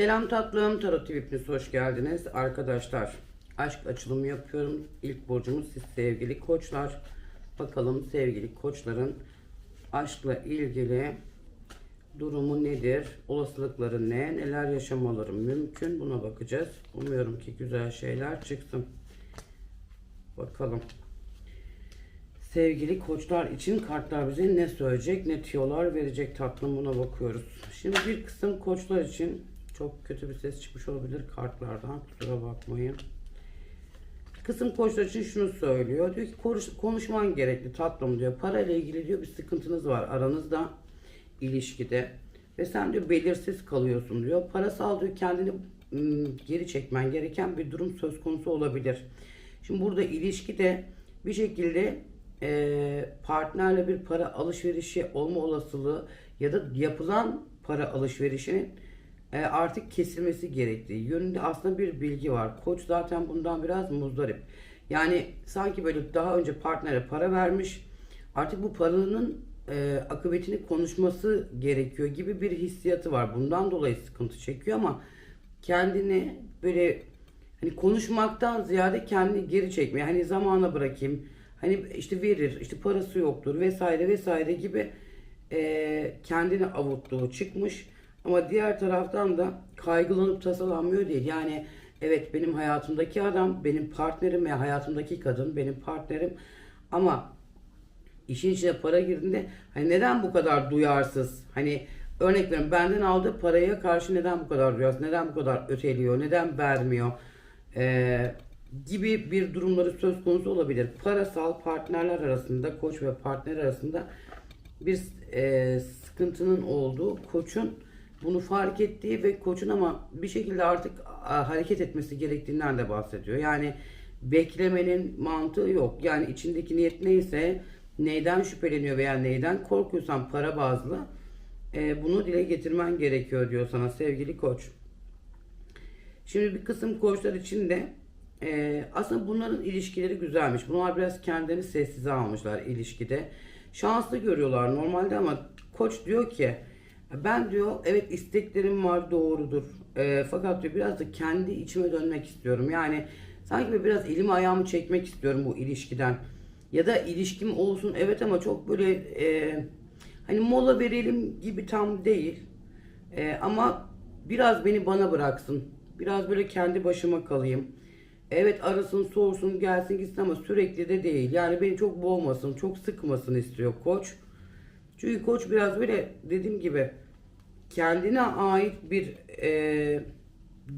Selam tatlım, Tarot TV hoş geldiniz. Arkadaşlar, aşk açılımı yapıyorum. İlk burcumuz siz sevgili koçlar. Bakalım sevgili koçların aşkla ilgili durumu nedir? Olasılıkları ne? Neler yaşamaları mümkün? Buna bakacağız. Umuyorum ki güzel şeyler çıksın. Bakalım. Sevgili koçlar için kartlar bize ne söyleyecek, ne tiyolar verecek tatlım buna bakıyoruz. Şimdi bir kısım koçlar için çok kötü bir ses çıkmış olabilir kartlardan. Kusura bakmayın. Kısım koçlar için şunu söylüyor. Diyor ki konuş, konuşman gerekli tatlım diyor. Parayla ilgili diyor bir sıkıntınız var aranızda ilişkide. Ve sen diyor belirsiz kalıyorsun diyor. Parasal diyor kendini geri çekmen gereken bir durum söz konusu olabilir. Şimdi burada ilişkide bir şekilde e, partnerle bir para alışverişi olma olasılığı ya da yapılan para alışverişinin e, artık kesilmesi gerektiği yönünde aslında bir bilgi var. Koç zaten bundan biraz muzdarip. Yani sanki böyle daha önce partnere para vermiş artık bu paranın e, akıbetini konuşması gerekiyor gibi bir hissiyatı var. Bundan dolayı sıkıntı çekiyor ama kendini böyle hani konuşmaktan ziyade kendini geri çekmeye hani zamana bırakayım hani işte verir işte parası yoktur vesaire vesaire gibi e, kendini avuttuğu çıkmış ama diğer taraftan da kaygılanıp tasalanmıyor değil yani evet benim hayatımdaki adam benim partnerim veya hayatımdaki kadın benim partnerim ama işin içine para girdiğinde hani neden bu kadar duyarsız? Hani örnek veriyorum benden aldığı paraya karşı neden bu kadar duyarsız? Neden bu kadar öteliyor? Neden vermiyor? Ee, gibi bir durumları söz konusu olabilir. Parasal partnerler arasında, koç ve partner arasında bir e, sıkıntının olduğu, koçun bunu fark ettiği ve koçun ama bir şekilde artık hareket etmesi gerektiğinden de bahsediyor. Yani beklemenin mantığı yok. Yani içindeki niyet neyse neyden şüpheleniyor veya neyden korkuyorsan para bazlı e, bunu dile getirmen gerekiyor diyor sana sevgili koç. Şimdi bir kısım koçlar için de e, aslında bunların ilişkileri güzelmiş. Bunlar biraz kendilerini sessize almışlar ilişkide. Şanslı görüyorlar normalde ama koç diyor ki ben diyor evet isteklerim var doğrudur. E, fakat diyor biraz da kendi içime dönmek istiyorum. Yani sanki biraz elimi ayağımı çekmek istiyorum bu ilişkiden. Ya da ilişkim olsun evet ama çok böyle e, hani mola verelim gibi tam değil. E, ama biraz beni bana bıraksın. Biraz böyle kendi başıma kalayım. Evet arasın sorsun gelsin gitsin ama sürekli de değil. Yani beni çok boğmasın, çok sıkmasın istiyor koç. Çünkü koç biraz böyle dediğim gibi kendine ait bir e,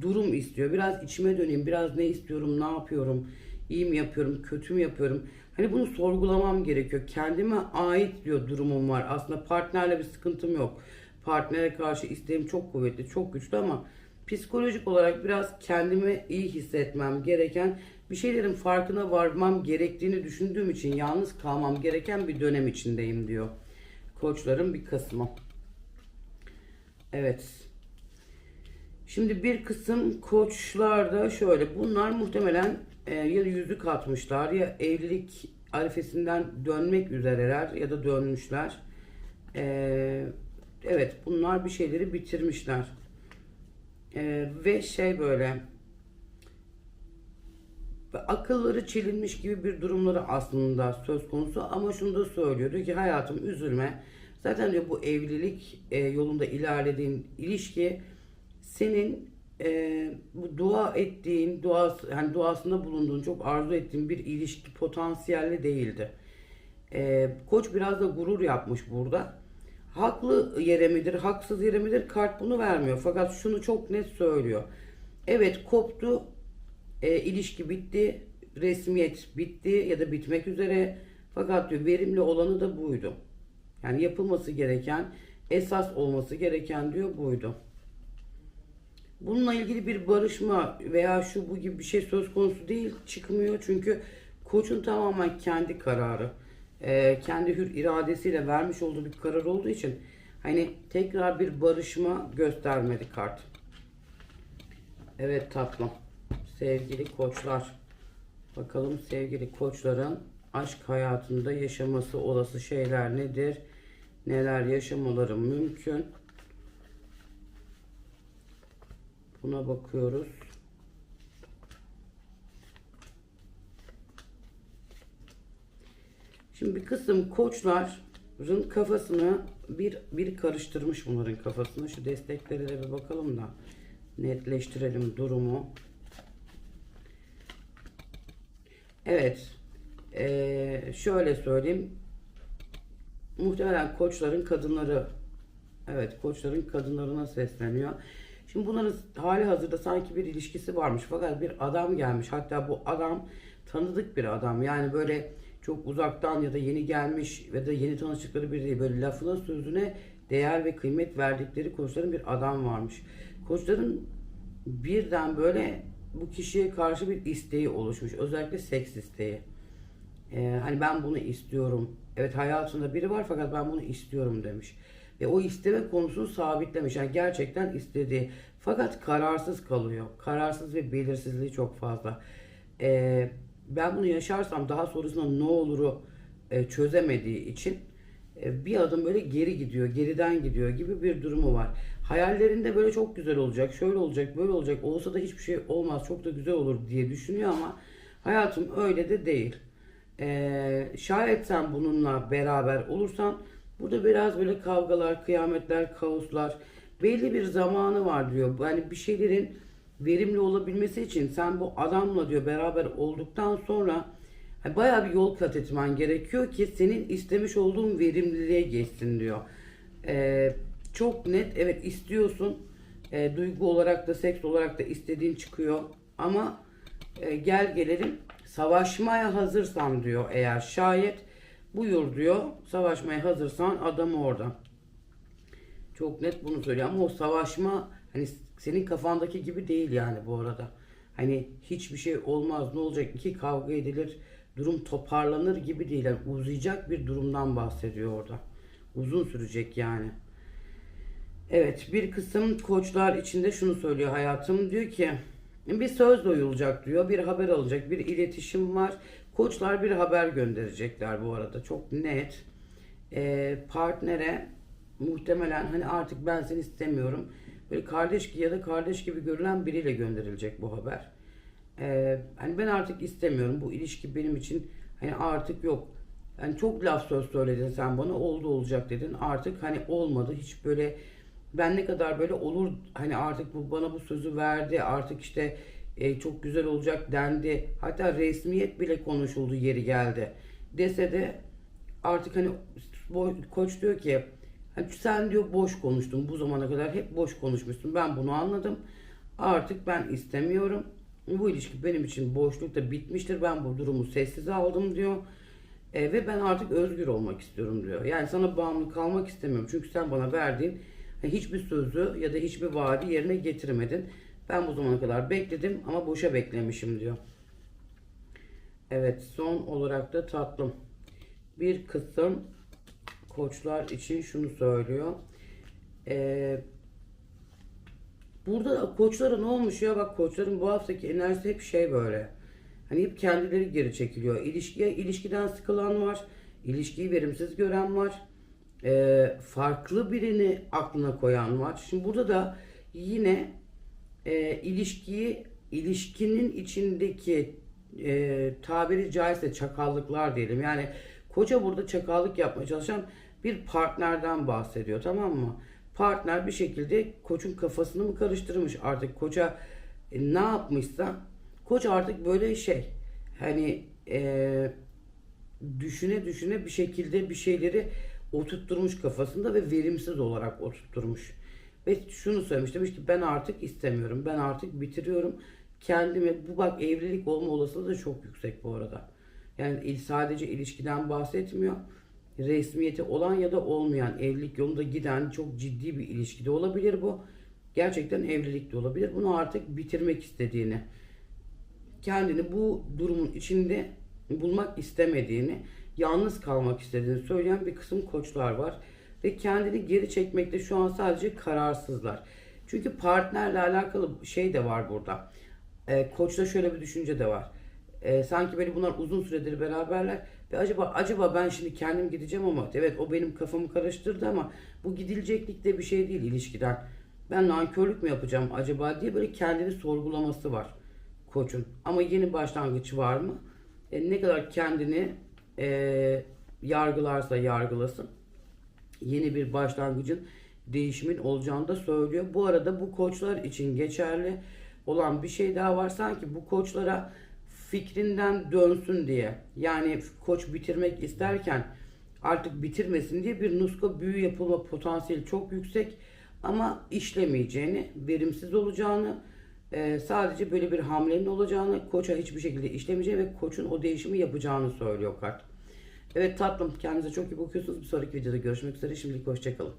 durum istiyor. Biraz içime döneyim, biraz ne istiyorum, ne yapıyorum, iyi mi yapıyorum, kötü mü yapıyorum. Hani bunu sorgulamam gerekiyor. Kendime ait diyor durumum var. Aslında partnerle bir sıkıntım yok. Partnere karşı isteğim çok kuvvetli, çok güçlü ama psikolojik olarak biraz kendimi iyi hissetmem gereken bir şeylerin farkına varmam gerektiğini düşündüğüm için yalnız kalmam gereken bir dönem içindeyim diyor. Koçların bir kısmı. Evet. Şimdi bir kısım koçlar da şöyle. Bunlar muhtemelen e, ya yüzük atmışlar ya evlilik arifesinden dönmek üzereler ya da dönmüşler. E, evet bunlar bir şeyleri bitirmişler. E, ve şey böyle akılları çelinmiş gibi bir durumları aslında söz konusu ama şunu da söylüyor diyor ki hayatım üzülme zaten diyor bu evlilik e, yolunda ilerlediğin ilişki senin e, bu dua ettiğin dua yani duasında bulunduğun çok arzu ettiğin bir ilişki potansiyelli değildi. E, koç biraz da gurur yapmış burada. Haklı yere midir, haksız yere midir kart bunu vermiyor. Fakat şunu çok net söylüyor. Evet koptu, e, ilişki bitti, resmiyet bitti ya da bitmek üzere. Fakat diyor verimli olanı da buydu. Yani yapılması gereken, esas olması gereken diyor buydu. Bununla ilgili bir barışma veya şu bu gibi bir şey söz konusu değil çıkmıyor. Çünkü koçun tamamen kendi kararı. e, kendi hür iradesiyle vermiş olduğu bir karar olduğu için hani tekrar bir barışma göstermedi kart. Evet tatlım. Sevgili koçlar. Bakalım sevgili koçların aşk hayatında yaşaması olası şeyler nedir? Neler yaşamaları mümkün? buna bakıyoruz. Şimdi bir kısım koçların kafasını bir bir karıştırmış bunların kafasını. Şu desteklere de bir bakalım da netleştirelim durumu. Evet. Ee, şöyle söyleyeyim. Muhtemelen koçların kadınları Evet koçların kadınlarına sesleniyor. Şimdi bunların hali hazırda sanki bir ilişkisi varmış fakat bir adam gelmiş. Hatta bu adam tanıdık bir adam. Yani böyle çok uzaktan ya da yeni gelmiş ve da yeni tanıştıkları biri değil. Böyle lafına sözüne değer ve kıymet verdikleri koçların bir adam varmış. Koçların birden böyle bu kişiye karşı bir isteği oluşmuş. Özellikle seks isteği. Ee, hani ben bunu istiyorum. Evet hayatında biri var fakat ben bunu istiyorum demiş. Ve o isteme konusunu sabitlemiş. Yani gerçekten istediği. Fakat kararsız kalıyor. Kararsız ve belirsizliği çok fazla. Ee, ben bunu yaşarsam daha sonrasında ne oluru e, çözemediği için e, bir adım böyle geri gidiyor, geriden gidiyor gibi bir durumu var. Hayallerinde böyle çok güzel olacak, şöyle olacak, böyle olacak, olsa da hiçbir şey olmaz, çok da güzel olur diye düşünüyor ama hayatım öyle de değil. Ee, şayet sen bununla beraber olursan burada biraz böyle kavgalar, kıyametler, kaoslar belli bir zamanı var diyor. Yani bir şeylerin verimli olabilmesi için sen bu adamla diyor beraber olduktan sonra bayağı bir yol kat etmen gerekiyor ki senin istemiş olduğun verimliliğe geçsin diyor. Ee, çok net evet istiyorsun. Ee, duygu olarak da seks olarak da istediğin çıkıyor. Ama e, gel gelelim savaşmaya hazırsan diyor eğer şayet buyur diyor savaşmaya hazırsan adamı orada. Çok net bunu söylüyor ama o savaşma hani senin kafandaki gibi değil yani bu arada. Hani hiçbir şey olmaz ne olacak iki kavga edilir durum toparlanır gibi değil. Yani uzayacak bir durumdan bahsediyor orada. Uzun sürecek yani. Evet bir kısım koçlar içinde şunu söylüyor hayatım diyor ki bir söz duyulacak diyor bir haber alacak bir iletişim var. Koçlar bir haber gönderecekler bu arada çok net. Ee, partnere muhtemelen hani artık ben seni istemiyorum. Böyle kardeş ya da kardeş gibi görülen biriyle gönderilecek bu haber. Ee, hani ben artık istemiyorum. Bu ilişki benim için hani artık yok. Yani çok laf söz söyledin sen bana oldu olacak dedin. Artık hani olmadı. Hiç böyle ben ne kadar böyle olur hani artık bu bana bu sözü verdi. Artık işte e, çok güzel olacak dendi. Hatta resmiyet bile konuşuldu yeri geldi. Dese de artık hani koç diyor ki hani sen diyor boş konuştun bu zamana kadar hep boş konuşmuşsun. Ben bunu anladım. Artık ben istemiyorum. Bu ilişki benim için boşlukta bitmiştir. Ben bu durumu sessize aldım diyor. E, ve ben artık özgür olmak istiyorum diyor. Yani sana bağımlı kalmak istemiyorum. Çünkü sen bana verdiğin hiçbir sözü ya da hiçbir vaadi yerine getirmedin. Ben bu zamana kadar bekledim ama boşa beklemişim diyor. Evet son olarak da tatlım. Bir kısım koçlar için şunu söylüyor. Ee, burada koçlara ne olmuş ya bak koçların bu haftaki enerjisi hep şey böyle. Hani hep kendileri geri çekiliyor. İlişkiye ilişkiden sıkılan var. İlişkiyi verimsiz gören var. Ee, farklı birini aklına koyan var. Şimdi burada da yine e, ilişkiyi ilişkinin içindeki e, tabiri caizse çakallıklar diyelim. Yani koca burada çakallık yapmaya çalışan bir partnerden bahsediyor tamam mı? Partner bir şekilde koçun kafasını mı karıştırmış artık koca e, ne yapmışsa koç artık böyle şey hani e, düşüne düşüne bir şekilde bir şeyleri oturtturmuş kafasında ve verimsiz olarak oturtturmuş. Ve şunu söylemiş demiş ben artık istemiyorum. Ben artık bitiriyorum. Kendimi bu bak evlilik olma olasılığı da çok yüksek bu arada. Yani sadece ilişkiden bahsetmiyor. Resmiyeti olan ya da olmayan evlilik yolunda giden çok ciddi bir ilişkide olabilir bu. Gerçekten evlilik de olabilir. Bunu artık bitirmek istediğini, kendini bu durumun içinde bulmak istemediğini, yalnız kalmak istediğini söyleyen bir kısım koçlar var ve kendini geri çekmekte şu an sadece kararsızlar. Çünkü partnerle alakalı şey de var burada. E, koçta şöyle bir düşünce de var. E, sanki beni bunlar uzun süredir beraberler ve acaba acaba ben şimdi kendim gideceğim ama evet o benim kafamı karıştırdı ama bu gidileceklik de bir şey değil ilişkiden. ben nankörlük mü yapacağım acaba diye böyle kendini sorgulaması var koçun. Ama yeni başlangıç var mı? E, ne kadar kendini e, yargılarsa yargılasın yeni bir başlangıcın değişimin olacağını da söylüyor. Bu arada bu koçlar için geçerli olan bir şey daha var. Sanki bu koçlara fikrinden dönsün diye. Yani koç bitirmek isterken artık bitirmesin diye bir nuska büyü yapılma potansiyeli çok yüksek ama işlemeyeceğini, verimsiz olacağını, e, sadece böyle bir hamlenin olacağını, koça hiçbir şekilde işlemeyeceğini ve koçun o değişimi yapacağını söylüyor kart. Evet tatlım kendinize çok iyi bakıyorsunuz. Bir sonraki videoda görüşmek üzere. Şimdilik hoşçakalın.